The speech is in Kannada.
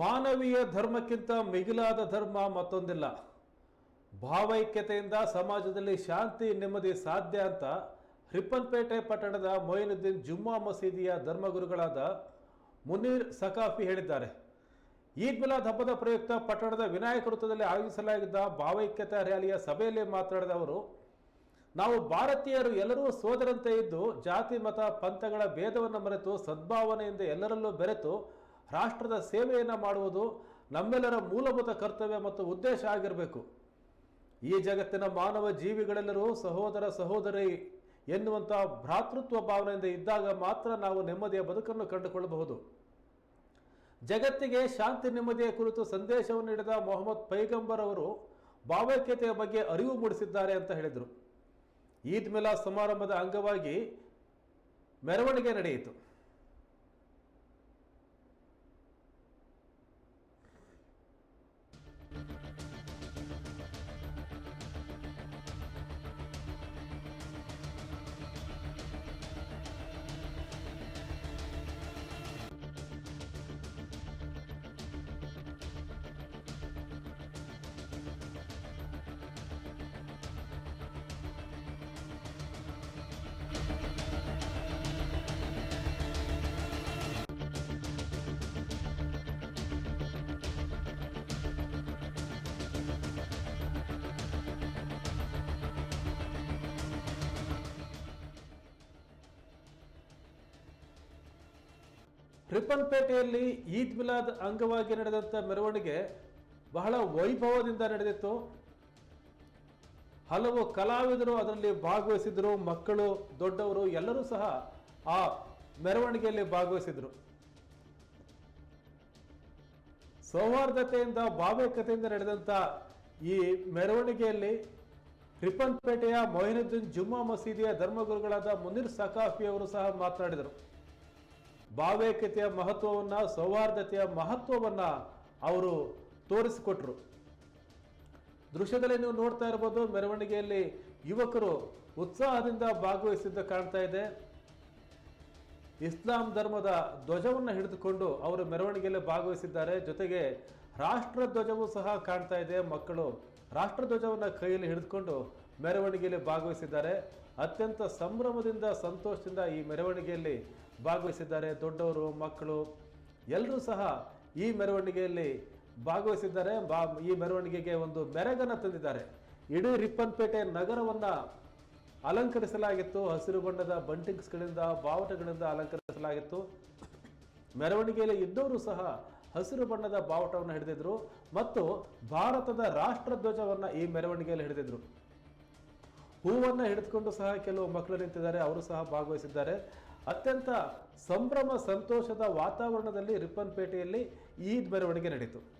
ಮಾನವೀಯ ಧರ್ಮಕ್ಕಿಂತ ಮಿಗಿಲಾದ ಧರ್ಮ ಮತ್ತೊಂದಿಲ್ಲ. ಭಾವೈಕ್ಯತೆಯಿಂದ ಸಮಾಜದಲ್ಲಿ ಶಾಂತಿ ನೆಮ್ಮದಿ ಸಾಧ್ಯ ಅಂತ ರಿಪ್ಪನ್ಪೇಟೆ ಪಟ್ಟಣದ ಮೊಯಿನುದ್ದೀನ್ ಜುಮ್ಮಾ ಮಸೀದಿಯ ಧರ್ಮಗುರುಗಳಾದ ಮುನೀರ್ ಸಕಾಫಿ ಹೇಳಿದ್ದಾರೆ. ಈದ್ ಮಿಲಾದ್ ಹಬ್ಬದ ಪ್ರಯುಕ್ತ ಪಟ್ಟಣದ ವಿನಾಯಕ ವೃತ್ತದಲ್ಲಿ ಆಯೋಜಿಸಲಾಗಿದ್ದ ಭಾವೈಕ್ಯತಾ ರ್ಯಾಲಿಯ ಸಭೆಯಲ್ಲಿ ಮಾತನಾಡಿದ ಅವರು, ನಾವು ಭಾರತೀಯರು ಎಲ್ಲರೂ ಸೋದರಂತೆ ಇದ್ದು ಜಾತಿ, ಮತ, ಪಂಥಗಳ ಭೇದವನ್ನು ಮರೆತು ಸದ್ಭಾವನೆಯಿಂದ ಎಲ್ಲರಲ್ಲೂ ಬೆರೆತು ರಾಷ್ಟ್ರದ ಸೇವೆಯನ್ನು ಮಾಡುವುದು ನಮ್ಮೆಲ್ಲರ ಮೂಲಭೂತ ಕರ್ತವ್ಯ ಮತ್ತು ಉದ್ದೇಶ ಆಗಿರಬೇಕು. ಈ ಜಗತ್ತಿನ ಮಾನವ ಜೀವಿಗಳೆಲ್ಲರೂ ಸಹೋದರ ಸಹೋದರಿ ಎನ್ನುವಂಥ ಭ್ರಾತೃತ್ವ ಭಾವನೆಯಿಂದ ಇದ್ದಾಗ ಮಾತ್ರ ನಾವು ನೆಮ್ಮದಿಯ ಬದುಕನ್ನು ಕಂಡುಕೊಳ್ಳಬಹುದು. ಜಗತ್ತಿಗೆ ಶಾಂತಿ ನೆಮ್ಮದಿಯ ಕುರಿತು ಸಂದೇಶವನ್ನು ನೀಡಿದ ಮೊಹಮ್ಮದ್ ಪೈಗಂಬರ್ ಅವರು ಭಾವೈಕ್ಯತೆಯ ಬಗ್ಗೆ ಅರಿವು ಮೂಡಿಸಿದ್ದಾರೆ ಅಂತ ಹೇಳಿದರು. ಈದ್ ಮಿಲಾ ಸಮಾರಂಭದ ಅಂಗವಾಗಿ ಮೆರವಣಿಗೆ ನಡೆಯಿತು. ರಿಪ್ಪನ್ಪೇಟೆಯಲ್ಲಿ ಈದ್ ಮಿಲಾದ್ ಅಂಗವಾಗಿ ನಡೆದಂಥ ಮೆರವಣಿಗೆ ಬಹಳ ವೈಭವದಿಂದ ನಡೆದಿತ್ತು. ಹಲವು ಕಲಾವಿದರು ಅದರಲ್ಲಿ ಭಾಗವಹಿಸಿದ್ರು, ಮಕ್ಕಳು, ದೊಡ್ಡವರು ಎಲ್ಲರೂ ಸಹ ಆ ಮೆರವಣಿಗೆಯಲ್ಲಿ ಭಾಗವಹಿಸಿದ್ರು. ಸೌಹಾರ್ದತೆಯಿಂದ, ಭಾವೈಕ್ಯತೆಯಿಂದ ನಡೆದಂಥ ಈ ಮೆರವಣಿಗೆಯಲ್ಲಿ ರಿಪ್ಪನ್ಪೇಟೆಯ ಮೊಹಿನುದ್ದೀನ್ ಜುಮ್ಮಾ ಮಸೀದಿಯ ಧರ್ಮಗುರುಗಳಾದ ಮುನೀರ್ ಸಕಾಫಿ ಅವರು ಸಹ ಮಾತನಾಡಿದರು. ಭಾವೈಕ್ಯತೆಯ ಮಹತ್ವವನ್ನು, ಸೌಹಾರ್ದತೆಯ ಮಹತ್ವವನ್ನು ಅವರು ತೋರಿಸಿಕೊಟ್ರು. ದೃಶ್ಯದಲ್ಲಿ ನೀವು ನೋಡ್ತಾ ಇರ್ಬೋದು, ಮೆರವಣಿಗೆಯಲ್ಲಿ ಯುವಕರು ಉತ್ಸಾಹದಿಂದ ಭಾಗವಹಿಸಿದ್ದ ಕಾಣ್ತಾ ಇದೆ. ಇಸ್ಲಾಂ ಧರ್ಮದ ಧ್ವಜವನ್ನು ಹಿಡಿದುಕೊಂಡು ಅವರು ಮೆರವಣಿಗೆಯಲ್ಲಿ ಭಾಗವಹಿಸಿದ್ದಾರೆ. ಜೊತೆಗೆ ರಾಷ್ಟ್ರ ಧ್ವಜವೂ ಸಹ ಕಾಣ್ತಾ ಇದೆ. ಮಕ್ಕಳು ರಾಷ್ಟ್ರ ಧ್ವಜವನ್ನು ಕೈಯಲ್ಲಿ ಹಿಡಿದುಕೊಂಡು ಮೆರವಣಿಗೆಯಲ್ಲಿ ಭಾಗವಹಿಸಿದ್ದಾರೆ. ಅತ್ಯಂತ ಸಂಭ್ರಮದಿಂದ, ಸಂತೋಷದಿಂದ ಈ ಮೆರವಣಿಗೆಯಲ್ಲಿ ಭಾಗವಹಿಸಿದ್ದಾರೆ ದೊಡ್ಡವರು, ಮಕ್ಕಳು ಎಲ್ಲರೂ ಸಹ ಈ ಮೆರವಣಿಗೆಯಲ್ಲಿ ಭಾಗವಹಿಸಿದ್ದಾರೆ. ಬಾ, ಈ ಮೆರವಣಿಗೆಗೆ ಒಂದು ಮೆರಗನ್ನು ತಂದಿದ್ದಾರೆ. ಇಡೀ ರಿಪ್ಪನ್ಪೇಟೆ ನಗರವನ್ನು ಅಲಂಕರಿಸಲಾಗಿತ್ತು. ಹಸಿರು ಬಣ್ಣದ ಬಂಟಿಂಗ್ಸ್ಗಳಿಂದ, ಬಾವುಟಗಳಿಂದ ಅಲಂಕರಿಸಲಾಗಿತ್ತು. ಮೆರವಣಿಗೆಯಲ್ಲಿ ಇದ್ದವರು ಸಹ ಹಸಿರು ಬಣ್ಣದ ಬಾವುಟವನ್ನು ಹಿಡಿದಿದ್ರು ಮತ್ತು ಭಾರತದ ರಾಷ್ಟ್ರಧ್ವಜವನ್ನು ಈ ಮೆರವಣಿಗೆಯಲ್ಲಿ ಹಿಡಿದಿದ್ರು. ಹೂವನ್ನು ಹಿಡಿದುಕೊಂಡು ಸಹ ಕೆಲವು ಮಕ್ಕಳು ನಿಂತಿದ್ದಾರೆ. ಅವರು ಸಹ ಭಾಗವಹಿಸಿದ್ದಾರೆ. ಅತ್ಯಂತ ಸಂಭ್ರಮ ಸಂತೋಷದ ವಾತಾವರಣದಲ್ಲಿ ರಿಪ್ಪನ್ಪೇಟೆಯಲ್ಲಿ ಈದ್ ಮೆರವಣಿಗೆ ನಡೀತು.